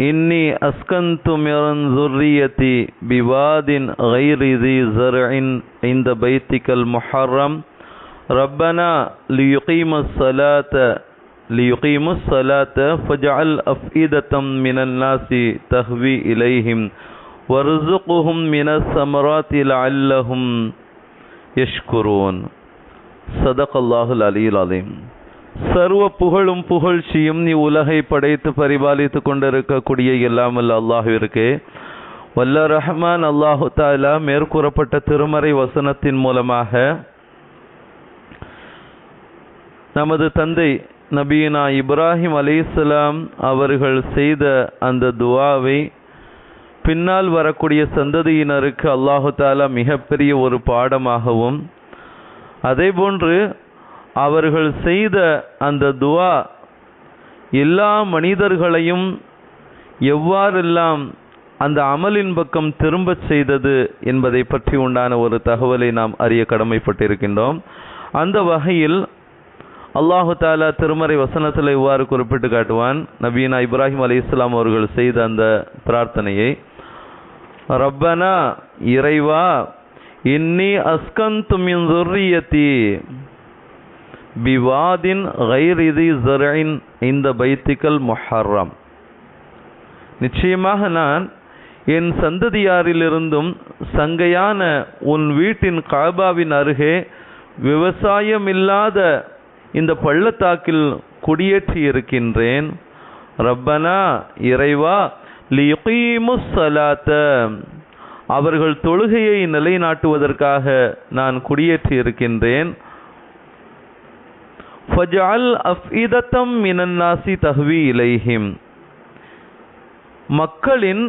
إني أسكنت من ذريتي بواد غير ذي زرع عند بيتك المحرم. ربنا ليقيم الصلاة ليقيم الصلاة فاجعل أفئدة من الناس تهوي إليهم وارزقهم من الثمرات لعلهم يشكرون. صدق الله العلي العظيم. சர்வ புகழும் புகழ்ச்சியும் நீ உலகை படைத்து பரிபாலித்து கொண்டிருக்கக்கூடிய எல்லாமல் அல்லாஹிற்கு. வல்ல ரஹ்மான் அல்லாஹு தாலா மேற்கூறப்பட்ட திருமறை வசனத்தின் மூலமாக நமது தந்தை நபீனா இப்ராஹிம் அலிஸ்லாம் அவர்கள் செய்த அந்த துவாவை பின்னால் வரக்கூடிய சந்ததியினருக்கு அல்லாஹு தாலா மிகப்பெரிய ஒரு பாடமாகவும் அதேபோன்று அவர்கள் செய்த அந்த துவா எல்லா மனிதர்களையும் எவ்வாறெல்லாம் அந்த அமலின் பக்கம் திரும்பச் செய்தது என்பதை பற்றி உண்டான ஒரு தகவலை நாம் அறிய கடமைப்பட்டிருக்கின்றோம். அந்த வகையில் அல்லாஹு தாலா திருமறை வசனத்தில் இவ்வாறு குறிப்பிட்டு காட்டுவான். நபீனா இப்ராஹிம் அலி இஸ்லாம் அவர்கள் செய்த அந்த பிரார்த்தனையை ரப்பனா இறைவா இன்னி அஸ்கன் மின் துர்ரியத்தி பிவாதின் கைரிதி ஜரின் இந்த பைத்திக்கல் முஹர்ரம். நிச்சயமாக நான் என் சந்ததியாரிலிருந்தும் சங்கையான உன் வீட்டின் காபாவின் அருகே விவசாயமில்லாத இந்த பள்ளத்தாக்கில் குடியேற்றி இருக்கின்றேன். ரப்பனா இறைவா லியுகீமுஸ் அவர்கள் தொழுகையை நிலைநாட்டுவதற்காக நான் குடியேற்றி இருக்கின்றேன். ஃபஜால் அஃஇதத்தம் மினன்னாசி தஹ்வி இலைஹிம் மக்களின்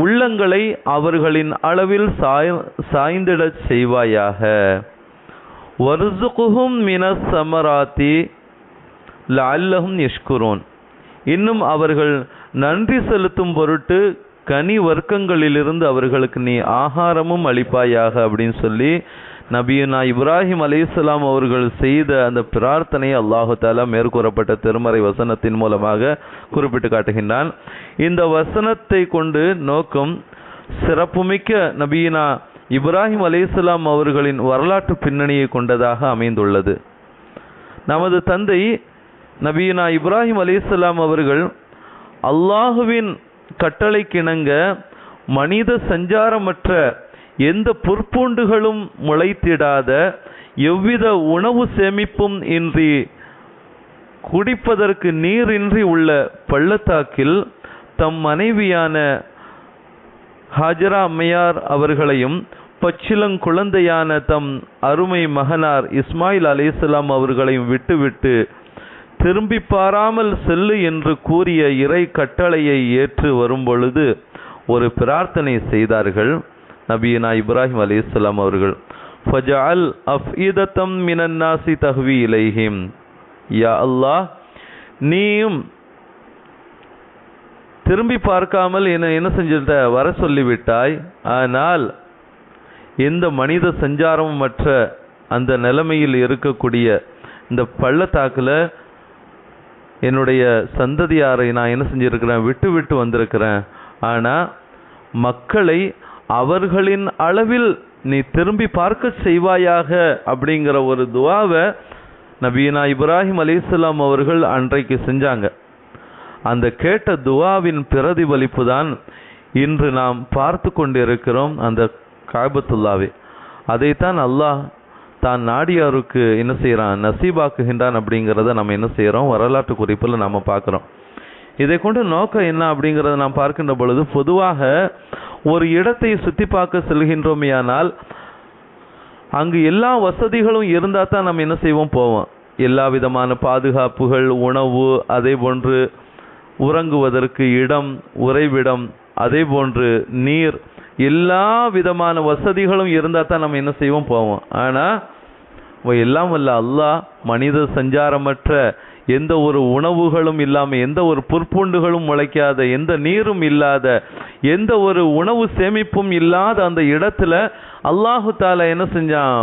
உள்ளங்களை அவர்களின் அளவில் சாய் சாய்ந்திடச் செய்வாயாக. வர்சுகுஹும் மின சமராத்தி லஅல்லஹும் யஷ்குரோன். இன்னும் அவர்கள் நன்றி செலுத்தும் பொருட்டு கனி வர்க்கங்களிலிருந்து அவர்களுக்கு நீ ஆகாரமும் அளிப்பாயாக அப்படின்னு சொல்லி நபியுனா இப்ராஹிம் அலிஸ்லாம் அவர்கள் செய்த அந்த பிரார்த்தனையை அல்லாஹு தாலா மேற்கூறப்பட்ட திருமறை வசனத்தின் மூலமாக குறிப்பிட்டு காட்டுகின்றான். இந்த வசனத்தை கொண்டு நோக்கம் சிறப்புமிக்க நபியினா இப்ராஹிம் அலிஸ்லாம் அவர்களின் வரலாற்று பின்னணியை கொண்டதாக அமைந்துள்ளது. நமது தந்தை நபியினா இப்ராஹிம் அலிஸ்லாம் அவர்கள் அல்லாஹுவின் கட்டளைக்கிணங்க மனித சஞ்சாரமற்ற எந்த பொற்பூண்டுகளும் முளைத்திடாத எவ்வித உணவு சேமிப்பும் இன்றி குடிப்பதற்கு நீரின்றி உள்ள பள்ளத்தாக்கில் தம் மனைவியான ஹாஜரா அம்மையார் அவர்களையும் பச்சிலங்குழந்தையான தம் அருமை மகனார் இஸ்மாயில் அலிஸ்லாம் அவர்களையும் விட்டுவிட்டு திரும்பி பாராமல் செல்லு என்று கூறிய இறை கட்டளையை ஏற்று வரும்பொழுது ஒரு பிரார்த்தனை செய்தார்கள். நபியனா இப்ராஹிம் அலி இஸ்லாம் அவர்கள் ஃபஜால் அஃஇதத்தம் மினன்னாசி தஹ்வி இலைஹிம். யா அல்லாஹ் நீயும் திரும்பி பார்க்காமல் என்ன என்ன செஞ்சிருந்த வர சொல்லிவிட்டாய். ஆனால் எந்த மனித சஞ்சாரமும் மற்ற அந்த நிலைமையில் இருக்கக்கூடிய இந்த பள்ளத்தாக்கில் என்னுடைய சந்ததியாரை நான் என்ன செஞ்சுருக்கிறேன் விட்டு விட்டு வந்திருக்கிறேன். ஆனால் மக்களை அவர்களின் அளவில் நீ திரும்பி பார்க்க செய்வாயாக அப்படிங்கிற ஒரு துவாவை நபீனா இப்ராஹிம் அலிஸ்லாம் அவர்கள் அன்றைக்கு செஞ்சாங்க. அந்த கேட்ட துவாவின் பிரதிபலிப்பு தான் இன்று நாம் பார்த்து கொண்டிருக்கிறோம் அந்த காபத்துல்லாவை. அதைத்தான் அல்லாஹ் தான் நாடியாருக்கு என்ன செய்கிறான் நசீபாக்குகின்றான் அப்படிங்கிறத நம்ம என்ன செய்கிறோம் வரலாற்று குறிப்பில் நம்ம பார்க்குறோம். இதை கொண்டு நோக்கம் என்ன அப்படிங்கிறத நாம் பார்க்கின்ற பொழுது பொதுவாக ஒரு இடத்தை சுற்றி பார்க்க செல்கின்றோமேயானால் அங்கு எல்லா வசதிகளும் இருந்தால் தான் நம்ம என்ன செய்வோம்? போவோம். எல்லா விதமான பாதுகாப்புகள் உணவு அதே போன்று உறங்குவதற்கு இடம் உறைவிடம் அதே போன்று நீர் எல்லா விதமான வசதிகளும் இருந்தால் தான் நம்ம என்ன செய்வோம்? போவோம். ஆனால் எல்லாம் வல்ல அல்லாஹ் மனித சஞ்சாரமற்ற எந்த ஒரு உணவுகளும் இல்லாமல் எந்த ஒரு புற்பூண்டுகளும் முளைக்காத எந்த நீரும் இல்லாத எந்த ஒரு உணவு சேமிப்பும் இல்லாத அந்த இடத்துல அல்லாஹு தாலா என்ன செஞ்சான்?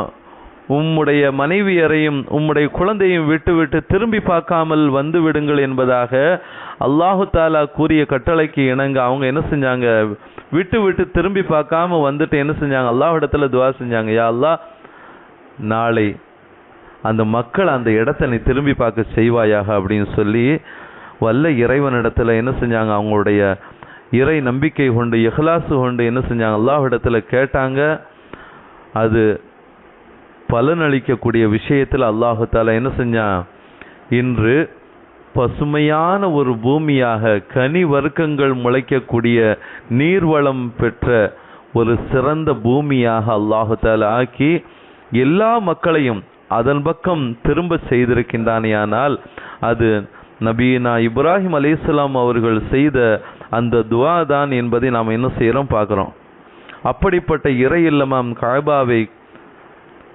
உம்முடைய மனைவியரையும் உம்முடைய குழந்தையும் விட்டு விட்டு திரும்பி பார்க்காமல் வந்து விடுங்கள் என்பதாக அல்லாஹு தாலா கூறிய கட்டளைக்கு இணங்க அவங்க என்ன செஞ்சாங்க? விட்டு விட்டு திரும்பி பார்க்காம வந்துட்டு என்ன செஞ்சாங்க? அல்லாஹ் இடத்துல துவா செஞ்சாங்க. யா அல்லா நாளை அந்த மக்கள் அந்த இடத்த நீ திரும்பி பார்க்க செய்வாயாக அப்படின்னு சொல்லி வல்ல இறைவனிடத்துல என்ன செஞ்சாங்க? அவங்களுடைய இறை நம்பிக்கை கொண்டு இஹ்லாசு கொண்டு என்ன செஞ்சாங்க? அல்லாஹ் கேட்டாங்க அது பலனளிக்கக்கூடிய விஷயத்தில் அல்லாஹு தாலா என்ன செஞ்சான் இன்று பசுமையான ஒரு பூமியாக கனி வர்க்கங்கள் முளைக்கக்கூடிய நீர்வளம் பெற்ற ஒரு சிறந்த பூமியாக அல்லாஹு தாலா ஆக்கி எல்லா மக்களையும் அதன் பக்கம் திரும்ப செய்திருக்கின்றானேயானால் அது நபீனா இப்ராஹிம் அலைஹிஸ்ஸலாம் அவர்கள் செய்த அந்த துவா தான் என்பதை நாம் என்ன செய்கிறோம் பார்க்குறோம். அப்படிப்பட்ட இறை இல்லமாம் காபாவை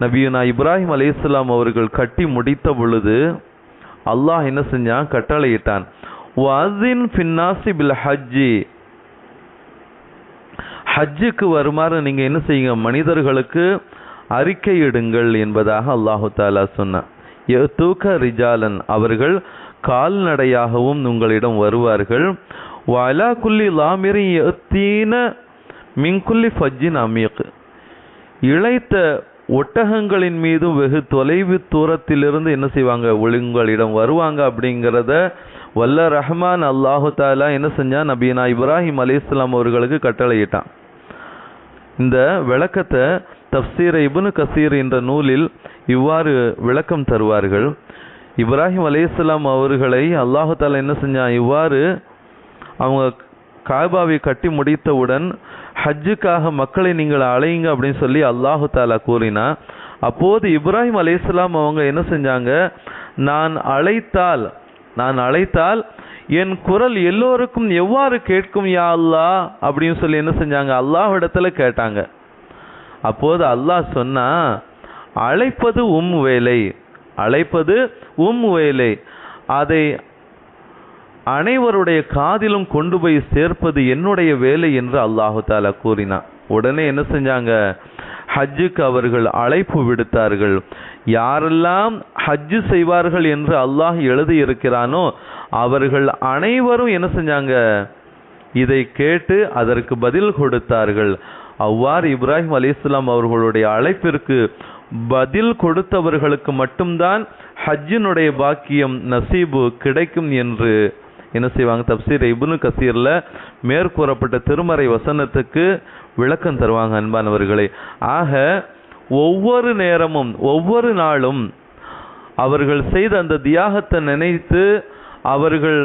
நபியுனா இப்ராஹிம் அலைஹிஸ்ஸலாம் அவர்கள் கட்டி முடித்த பொழுது அல்லாஹ் என்ன செஞ்சான்? கட்டளையிட்டான். ஃபின்னாசி பில் ஹஜ்ஜி. ஹஜ்ஜுக்கு வருமாறு நீங்க என்ன செய்யுங்க? மனிதர்களுக்கு அறிக்கையிடுங்கள் என்பதாக அல்லாஹு தாலா சொன்னான். தூக்க ரிஜாலன். அவர்கள் கால்நடையாகவும் உங்களிடம் வருவார்கள். வலா குல்லி லாமிரி எத்தீன மின்குல்லி ஃபஜ்ஜின் அமீக் இழைத்த ஒட்டகங்களின் மீதும் வெகு தொலைவு தூரத்திலிருந்து என்ன செய்வாங்க? உங்களிடம் வருவாங்க அப்படிங்கிறத வல்ல ரஹ்மான் அல்லாஹு தாலா என்ன செஞ்சான் நபீனா இப்ராஹிம் அலிஸ்லாம் அவர்களுக்கு கட்டளையிட்டான். இந்த விளக்கத்தை தப்சீர இபுனு கசீர் என்ற நூலில் இவ்வாறு விளக்கம் தருவார்கள். இப்ராஹிம் அலைஹிஸ்ஸலாம் அவர்களை அல்லாஹு தாலா என்ன செஞ்சான்? இவ்வாறு அவங்க காபாவை கட்டி முடித்தவுடன் ஹஜ்ஜுக்காக மக்களை நீங்கள் அலையுங்க அப்படின்னு சொல்லி அல்லாஹு தாலா கூறினா அப்போது இப்ராஹிம் அலையாம் அவங்க என்ன செஞ்சாங்க? நான் அழைத்தால் நான் அழைத்தால் என் குரல் எல்லோருக்கும் எவ்வாறு கேட்கும் யா அல்லாஹ்? அப்படின்னு சொல்லி என்ன செஞ்சாங்க? அல்லாஹ் இடத்துல கேட்டாங்க. அப்போது அல்லாஹ் சொன்னா அழைப்பது உம் வேலை அழைப்பது உம் வேலை. அதை அனைவருடைய காதிலும் கொண்டு போய் சேர்ப்பது என்னுடைய வேலை என்று அல்லாஹு தாலா கூறினான். உடனே என்ன செஞ்சாங்க? ஹஜ்ஜுக்கு அவர்கள் அழைப்பு விடுத்தார்கள். யாரெல்லாம் ஹஜ்ஜு செய்வார்கள் என்று அல்லாஹ் எழுதி இருக்கிறானோ அவர்கள் அனைவரும் என்ன செஞ்சாங்க? இதை கேட்டு அதற்கு பதில் கொடுத்தார்கள். அவ்வாறு இப்ராஹிம் அலிஸ்லாம் அவர்களுடைய அழைப்பிற்கு பதில் கொடுத்தவர்களுக்கு மட்டும்தான் ஹஜ்ஜினுடைய பாக்கியம் நசீபு கிடைக்கும் என்று என்ன செய்வாங்க? தப்சீர் இபுனு கசீரில் மேற்கூறப்பட்ட திருமறை வசனத்துக்கு விளக்கம் தருவாங்க அன்பானவர்களே. ஆக ஒவ்வொரு நேரமும் ஒவ்வொரு நாளும் அவர்கள் செய்த அந்த தியாகத்தை நினைத்து அவர்கள்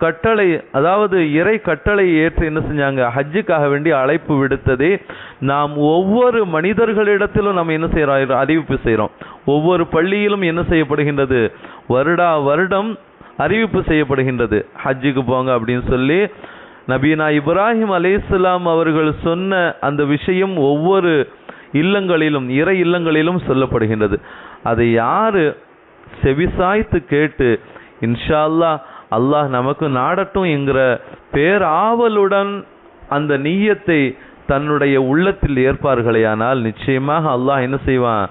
கட்டளை அதாவது இறை கட்டளை ஏற்று என்ன செஞ்சாங்க? ஹஜ்ஜுக்காக வேண்டி அழைப்பு விடுத்ததே நாம் ஒவ்வொரு மனிதர்களிடத்திலும் நம்ம என்ன செய்யறோம் அறிவிப்பு செய்கிறோம் ஒவ்வொரு பள்ளியிலும் என்ன செய்யப்படுகின்றது? வருடா வருடம் அறிவிப்பு செய்யப்படுகின்றது. ஹஜ்ஜுக்கு போங்க அப்படின்னு சொல்லி நபீனா இப்ராஹிம் அலைஹிஸ்ஸலாம் அவர்கள் சொன்ன அந்த விஷயம் ஒவ்வொரு இல்லங்களிலும் இறை இல்லங்களிலும் சொல்லப்படுகின்றது. அதை யாரு செவிசாய்த்து கேட்டு இன்ஷா அல்லாஹ் அல்லாஹ் நமக்கு நாடட்டும் என்கிற பேராவலுடன் அந்த நீயத்தை தன்னுடைய உள்ளத்தில் ஏற்பார்களேயானால் நிச்சயமாக அல்லாஹ் என்ன செய்வான்?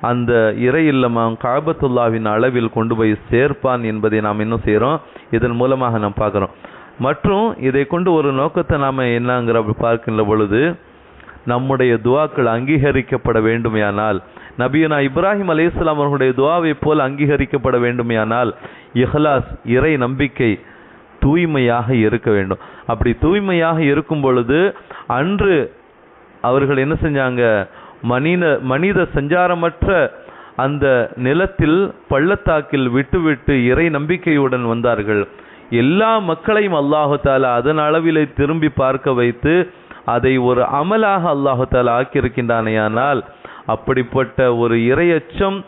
அந்த இறை இல்லமாம் காபத்துல்லாவின் அளவில் கொண்டு போய் சேர்ப்பான் என்பதை நாம் இன்னும் செய்கிறோம் இதன் மூலமாக நாம் பார்க்குறோம். மற்றும் இதை கொண்டு ஒரு நோக்கத்தை நாம் என்னங்கிற பார்க்கின்ற பொழுது நம்முடைய துவாக்கள் அங்கீகரிக்கப்பட வேண்டுமையானால் நபியனா இப்ராஹிம் அலைஹிஸ்ஸலாம் அவர்களுடைய துவாவை போல் அங்கீகரிக்கப்பட வேண்டுமையானால் இஹ்லாஸ் இறை நம்பிக்கை தூய்மையாக இருக்க வேண்டும். அப்படி தூய்மையாக இருக்கும் பொழுது அன்று அவர்கள் என்ன செஞ்சாங்க? மனித மனித சஞ்சாரமற்ற அந்த நிலத்தில் பள்ளத்தாக்கில் விட்டுவிட்டு இறை நம்பிக்கையுடன் வந்தார்கள். எல்லா மக்களையும் அல்லாஹு தாலா அதன் அளவிலே திரும்பி பார்க்க வைத்து அதை ஒரு அமலாக அல்லாஹு தாலா ஆக்கியிருக்கின்றானேயானால் அப்படிப்பட்ட ஒரு இரையச்சம்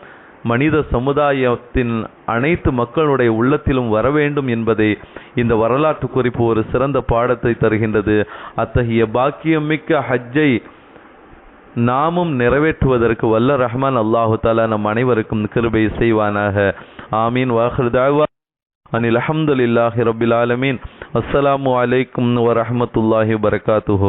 மனித சமுதாயத்தின் அனைத்து மக்களுடைய உள்ளத்திலும் வர வேண்டும் என்பதை இந்த வரலாற்று குறிப்பு ஒரு சிறந்த பாடத்தை தருகின்றது. அத்தகைய பாக்கியம் மிக்க ஹஜ்ஜை நாமும் நிறைவேற்றுவதற்கு வல்ல ரஹ்மான் அல்லாஹு தாலா நம் அனைவருக்கும் கிருபை செய்வானாக. ஆமீன். வாஹர் அனில் அஹமதுல்லாஹி ரபில் ஆலமீன். அஸ்ஸலாமு அலைக்கும் வரஹமத்துல்லாஹி வரகாத்துஹு